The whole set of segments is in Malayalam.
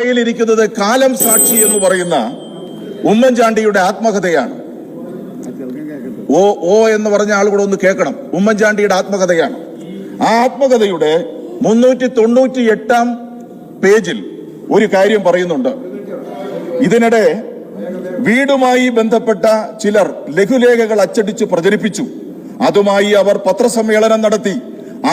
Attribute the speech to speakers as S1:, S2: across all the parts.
S1: കയ്യിലിരിക്കുന്നത് കാലം സാക്ഷി എന്ന് പറയുന്ന ഉമ്മൻചാണ്ടിയുടെ ആത്മകഥയാണ്. ഓ ഓ എന്ന് പറഞ്ഞ ആൾ ഒന്ന് കേൾക്കണം. ഉമ്മൻചാണ്ടിയുടെ ആത്മകഥയാണ്. ആ ആത്മകഥയുടെ മുന്നൂറ്റി തൊണ്ണൂറ്റി എട്ടാം പേജിൽ ഒരു കാര്യം പറയുന്നുണ്ട്. ഇതിനിടെ വീടുമായി ബന്ധപ്പെട്ട ചിലർ ലഘുലേഖകൾ അച്ചടിച്ച് പ്രചരിപ്പിച്ചു. അതുമായി അവർ പത്രസമ്മേളനം നടത്തി.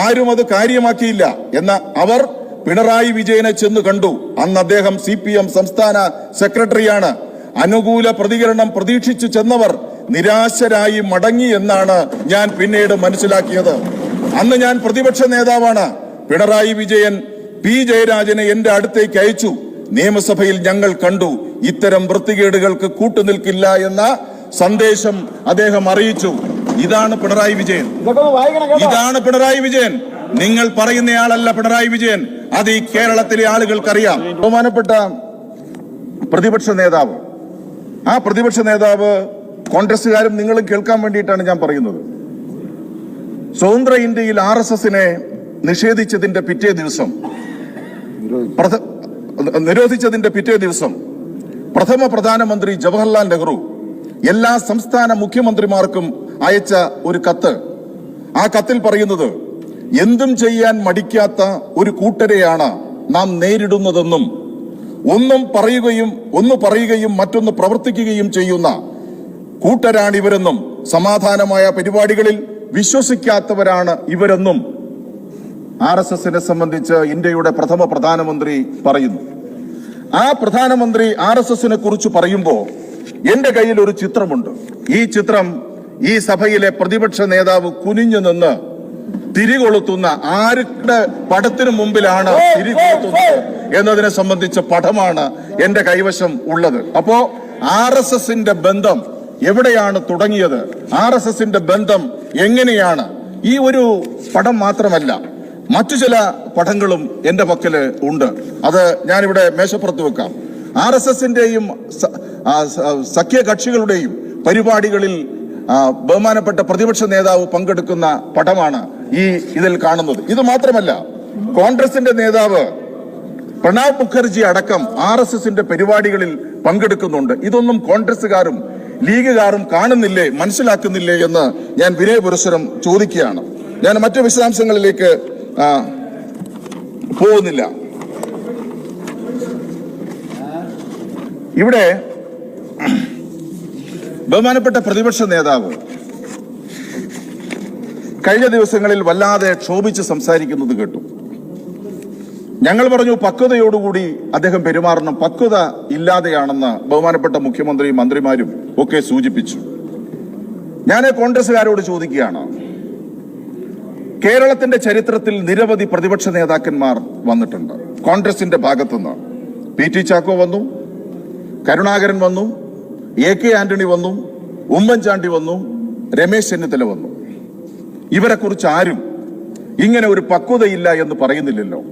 S1: ആരും അത് കാര്യമാക്കിയില്ല എന്ന അവർ പിണറായി വിജയനെ ചെന്ന് കണ്ടു. അന്ന് അദ്ദേഹം സി പി എം സംസ്ഥാന സെക്രട്ടറിയാണ്. അനുകൂല പ്രതികരണം പ്രതീക്ഷിച്ചു ചെന്നവർ നിരാശരായി മടങ്ങി എന്നാണ് ഞാൻ പിന്നീട് മനസ്സിലാക്കിയത്. അന്ന് ഞാൻ പ്രതിപക്ഷ നേതാവാണ്. പിണറായി വിജയൻ പി ജയരാജനെ എന്റെ അടുത്തേക്ക് അയച്ചു. നിയമസഭയിൽ ഞങ്ങൾ കണ്ടു. ഇത്തരം വൃത്തികേടുകൾക്ക് കൂട്ടുനിൽക്കില്ല എന്ന സന്ദേശം അദ്ദേഹം അറിയിച്ചു. ഇതാണ് പിണറായി വിജയൻ. ഇതാണ് പിണറായി വിജയൻ. നിങ്ങൾ പറയുന്നയാളല്ല പിണറായി വിജയൻ. അത് ഈ കേരളത്തിലെ ആളുകൾക്കറിയാം. ബഹുമാനപ്പെട്ട പ്രതിപക്ഷ നേതാവ്. ആ പ്രതിപക്ഷ നേതാവ് കോൺഗ്രസ്സുകാരും നിങ്ങളും കേൾക്കാൻ വേണ്ടിയിട്ടാണ് ഞാൻ പറയുന്നത്. സ്വതന്ത്ര ഇന്ത്യയിൽ ആർ എസ് എസിനെ നിഷേധിച്ചതിന്റെ പിറ്റേ ദിവസം നിരോധിച്ചതിന്റെ പിറ്റേ ദിവസം പ്രഥമ പ്രധാനമന്ത്രി ജവഹർലാൽ നെഹ്റു എല്ലാ സംസ്ഥാന മുഖ്യമന്ത്രിമാർക്കും അയച്ച ഒരു കത്ത്. ആ കത്തിൽ പറയുന്നത് എന്തും ചെയ്യാൻ മടിക്കാത്ത ഒരു കൂട്ടരെയാണ് നാം നേരിടുന്നതെന്നും ഒന്നും പറയുകയും ഒന്ന് പറയുകയും മറ്റൊന്ന് പ്രവർത്തിക്കുകയും ചെയ്യുന്ന കൂട്ടരാണ് ഇവരെന്നും സമാധാനമായ പരിപാടികളിൽ വിശ്വസിക്കാത്തവരാണ് ഇവരെന്നും ആർ എസ് എസിനെ സംബന്ധിച്ച് ഇന്ത്യയുടെ പ്രഥമ പ്രധാനമന്ത്രി പറയുന്നു. ആ പ്രധാനമന്ത്രി ആർ എസ് എസിനെ കുറിച്ച് പറയുമ്പോൾ എന്റെ കയ്യിൽ ഒരു ചിത്രമുണ്ട്. ഈ ചിത്രം ഈ സഭയിലെ പ്രതിപക്ഷ നേതാവ് കുനിഞ്ഞു നിന്ന് തിരികൊളുത്തുന്ന ആരുടെ പടത്തിനു മുമ്പിലാണ് തിരികൊളുത്തുന്നത് എന്നതിനെ സംബന്ധിച്ച പടമാണ് എന്റെ കൈവശം ഉള്ളത്. അപ്പോ ആർ എസ് എസിന്റെ ബന്ധം എവിടെയാണ് തുടങ്ങിയത്? ആർ എസ് എസിന്റെ ബന്ധം എങ്ങനെയാണ്? ഈ ഒരു പടം മാത്രമല്ല മറ്റു ചില പടങ്ങളും എന്റെ പക്കൽ ഉണ്ട്. അത് ഞാനിവിടെ മേശപ്പുറത്ത് വെക്കാം. ആർ എസ് എസിന്റെയും സഖ്യ കക്ഷികളുടെയും പരിപാടികളിൽ ബഹുമാനപ്പെട്ട പ്രതിപക്ഷ നേതാവ് പങ്കെടുക്കുന്ന പടമാണ് ഈ ഇതിൽ കാണുന്നത്. ഇത് മാത്രമല്ല കോൺഗ്രസിന്റെ നേതാവ് പ്രണാബ് മുഖർജി അടക്കം ആർ എസ് എസിന്റെ പരിപാടികളിൽ പങ്കെടുക്കുന്നുണ്ട്. ഇതൊന്നും കോൺഗ്രസുകാരും ലീഗുകാരും കാണുന്നില്ലേ മനസ്സിലാക്കുന്നില്ലേ എന്ന് ഞാൻ വിനയപുരസ്സരം ചോദിക്കുകയാണ്. ഞാൻ മറ്റു വിശദാംശങ്ങളിലേക്ക് പോകുന്നില്ല. ഇവിടെ ബഹുമാനപ്പെട്ട പ്രതിപക്ഷ നേതാവ് കഴിഞ്ഞ ദിവസങ്ങളിൽ വല്ലാതെ ക്ഷോഭിച്ച് സംസാരിക്കുന്നത് കേട്ടു. ഞങ്ങൾ പറഞ്ഞു പക്വതയോടുകൂടി അദ്ദേഹം പെരുമാറണം. പക്വത ഇല്ലാതെയാണെന്ന് ബഹുമാനപ്പെട്ട മുഖ്യമന്ത്രിയും മന്ത്രിമാരും ഒക്കെ സൂചിപ്പിച്ചു. ഞാൻ കോൺഗ്രസുകാരോട് ചോദിക്കുകയാണ്. കേരളത്തിന്റെ ചരിത്രത്തിൽ നിരവധി പ്രതിപക്ഷ നേതാക്കന്മാർ വന്നിട്ടുണ്ട്. കോൺഗ്രസിന്റെ ഭാഗത്തുനിന്ന് പി ടി ചാക്കോ വന്നു കരുണാകരൻ വന്നു എ കെ ആന്റണി വന്നു ഉമ്മൻചാണ്ടി വന്നു രമേശ് ചെന്നിത്തല വന്നു. ഇവരെ കുറിച്ച് ആരും ഇങ്ങനെ ഒരു പക്വതയില്ല എന്ന് പറയുന്നില്ലല്ലോ.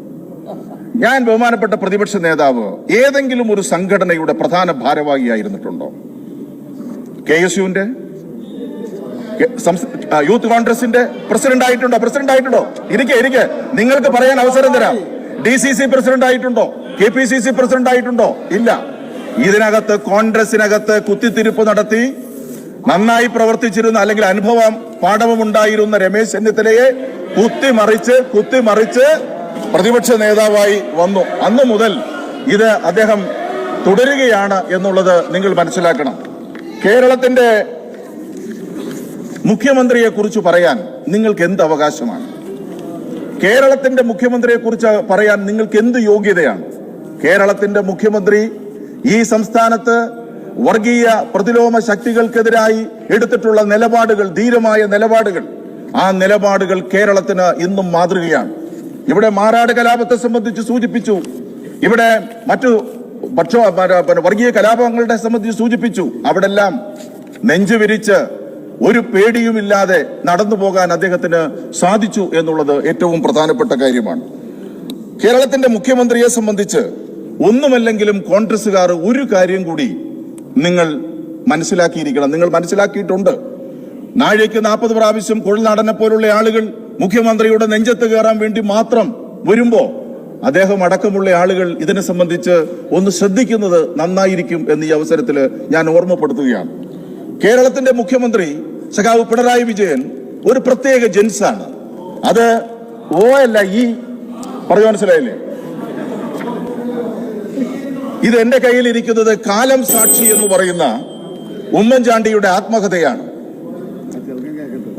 S1: ഞാൻ ബഹുമാനപ്പെട്ട പ്രതിപക്ഷ നേതാവ് ഏതെങ്കിലും ഒരു സംഘടനയുടെ പ്രധാന ഭാരവാഹിയായിരുന്നിട്ടുണ്ടോ? കെ എസ് യുവിന്റെ? യൂത്ത് കോൺഗ്രസിന്റെ പ്രസിഡന്റ് ആയിട്ടുണ്ടോ? പ്രസിഡന്റ് ആയിട്ടുണ്ടോ? ഇരിക്കെ ഇരിക്കെ. നിങ്ങൾക്ക് പറയാൻ അവസരം തരാം. ഡി സി സി പ്രസിഡന്റ് ആയിട്ടുണ്ടോ? K P C C president ആയിട്ടുണ്ടോ? ഇല്ല. ഇതിനകത്ത് കോൺഗ്രസിനകത്ത് കുത്തിത്തിരിപ്പ് നടത്തി നന്നായി പ്രവർത്തിച്ചിരുന്ന അല്ലെങ്കിൽ അനുഭവം പാഠവും ഉണ്ടായിരുന്ന രമേശ് ചെന്നിത്തലയെ കുത്തിമറിച്ച് കുത്തിമറിച്ച് പ്രതിപക്ഷ നേതാവായി വന്നു. അന്നു മുതൽ ഇത് അദ്ദേഹം തുടരുകയാണ് എന്നുള്ളത് നിങ്ങൾ മനസ്സിലാക്കണം. കേരളത്തിന്റെ മുഖ്യമന്ത്രിയെ കുറിച്ച് പറയാൻ നിങ്ങൾക്ക് എന്ത് അവകാശമാണ്? കേരളത്തിന്റെ മുഖ്യമന്ത്രിയെ കുറിച്ച് പറയാൻ നിങ്ങൾക്ക് എന്ത് യോഗ്യതയാണ്? കേരളത്തിന്റെ മുഖ്യമന്ത്രി ഈ സംസ്ഥാനത്ത് വർഗീയ പ്രതിലോമ ശക്തികൾക്കെതിരായി എടുത്തിട്ടുള്ള നിലപാടുകൾ ധീരമായ നിലപാടുകൾ ആ നിലപാടുകൾ കേരളത്തിന് ഇന്നും മാതൃകയാണ്. ഇവിടെ മാറാട് കലാപത്തെ സംബന്ധിച്ച് സൂചിപ്പിച്ചു. ഇവിടെ മറ്റു പക്ഷോ വർഗീയ കലാപങ്ങളുടെ സംബന്ധിച്ച് സൂചിപ്പിച്ചു. അവിടെല്ലാം നെഞ്ചു വിരിച്ച് ഒരു പേടിയുമില്ലാതെ നടന്നു പോകാൻ അദ്ദേഹത്തിന് സാധിച്ചു എന്നുള്ളത് ഏറ്റവും പ്രധാനപ്പെട്ട കാര്യമാണ്. കേരളത്തിന്റെ മുഖ്യമന്ത്രിയെ സംബന്ധിച്ച് ഒന്നുമല്ലെങ്കിലും കോൺഗ്രസുകാർ ഒരു കാര്യം കൂടി നിങ്ങൾ മനസ്സിലാക്കിയിരിക്കണം. നിങ്ങൾ മനസ്സിലാക്കിയിട്ടുണ്ട്. നാഴേക്ക് നാൽപ്പത് പ്രാവശ്യം കുഴൽനാടനെ പോലുള്ള ആളുകൾ മുഖ്യമന്ത്രിയുടെ നെഞ്ചത്ത് കയറാൻ വേണ്ടി മാത്രം വരുമ്പോ അദ്ദേഹം അടക്കമുള്ള ആളുകൾ ഇതിനെ സംബന്ധിച്ച് ഒന്ന് ശ്രദ്ധിക്കുന്നത് നന്നായിരിക്കും എന്ന് ഈ അവസരത്തിൽ ഞാൻ ഓർമ്മപ്പെടുത്തുകയാണ്. കേരളത്തിന്റെ മുഖ്യമന്ത്രി സഖാവ് പിണറായി വിജയൻ ഒരു പ്രത്യേക ജെൻസാണ്. അത് ഓ അല്ല ഈ. പറഞ്ഞു മനസ്സിലായില്ലേ? ഇത് എന്റെ കയ്യിലിരിക്കുന്നത് കാലം സാക്ഷി എന്ന് പറയുന്ന ഉമ്മൻചാണ്ടിയുടെ ആത്മകഥയാണ്.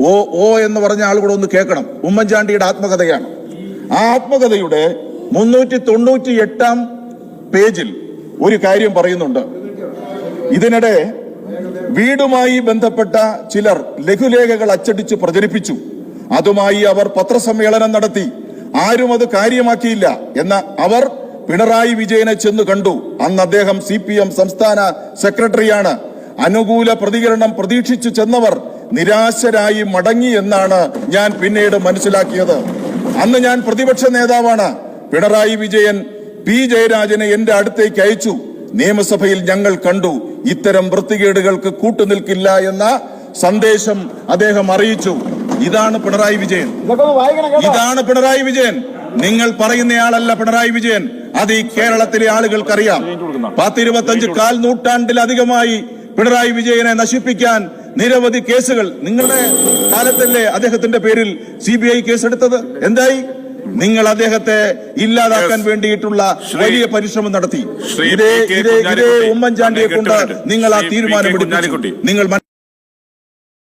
S1: ഓ ഓ എന്ന് പറഞ്ഞ ആളുകൂടെ കൂടെ ഒന്ന് കേൾക്കണം. ഉമ്മൻചാണ്ടിയുടെ ആത്മകഥയാണ്. ആ ആത്മകഥയുടെ മുന്നൂറ്റി തൊണ്ണൂറ്റി എട്ടാം പേജിൽ ഒരു കാര്യം പറയുന്നുണ്ട്. ഇതിനിടെ വീടുമായി ബന്ധപ്പെട്ട ചിലർ ലഘുലേഖകൾ അച്ചടിച്ച് പ്രചരിപ്പിച്ചു. അതുമായി അവർ പത്രസമ്മേളനം നടത്തി. ആരും അത് കാര്യമാക്കിയില്ല എന്ന അവർ പിണറായി വിജയനെ ചെന്ന് കണ്ടു. അന്ന് അദ്ദേഹം സി പി എം സംസ്ഥാന സെക്രട്ടറിയാണ്. അനുകൂല പ്രതികരണം പ്രതീക്ഷിച്ചു ചെന്നവർ നിരാശരായി മടങ്ങി എന്നാണ് ഞാൻ പിന്നീട് മനസ്സിലാക്കിയത്. അന്ന് ഞാൻ പ്രതിപക്ഷ നേതാവാണ്. പിണറായി വിജയൻ പി ജയരാജനെ എന്റെ അടുത്തേക്ക് അയച്ചു. നിയമസഭയിൽ ഞങ്ങൾ കണ്ടു. ഇത്തരം വൃത്തികേടുകൾക്ക് കൂട്ടുനിൽക്കില്ല എന്ന സന്ദേശം അദ്ദേഹം അറിയിച്ചു. ഇതാണ് പിണറായി വിജയൻ. ഇതാണ് പിണറായി വിജയൻ. നിങ്ങൾ പറയുന്നയാളല്ല പിണറായി വിജയൻ. അത് ഈ കേരളത്തിലെ ആളുകൾക്കറിയാം. പത്തിരുപത്തഞ്ച് കാൽ നൂറ്റാണ്ടിലധികമായി പിണറായി വിജയനെ നശിപ്പിക്കാൻ നിരവധി കേസുകൾ. നിങ്ങളുടെ കാലത്തല്ലേ അദ്ദേഹത്തിന്റെ പേരിൽ സി ബി ഐ കേസെടുത്തത്? എന്തായി? നിങ്ങൾ അദ്ദേഹത്തെ ഇല്ലാതാക്കാൻ വേണ്ടിയിട്ടുള്ള വലിയ പരിശ്രമം നടത്തി. ഇതേ. ഇതേ ഇതേ ഉമ്മൻചാണ്ടിയെ കൊണ്ട് നിങ്ങൾ ആ. തീരുമാനം
S2: എടുക്കാൻ
S1: നിങ്ങൾ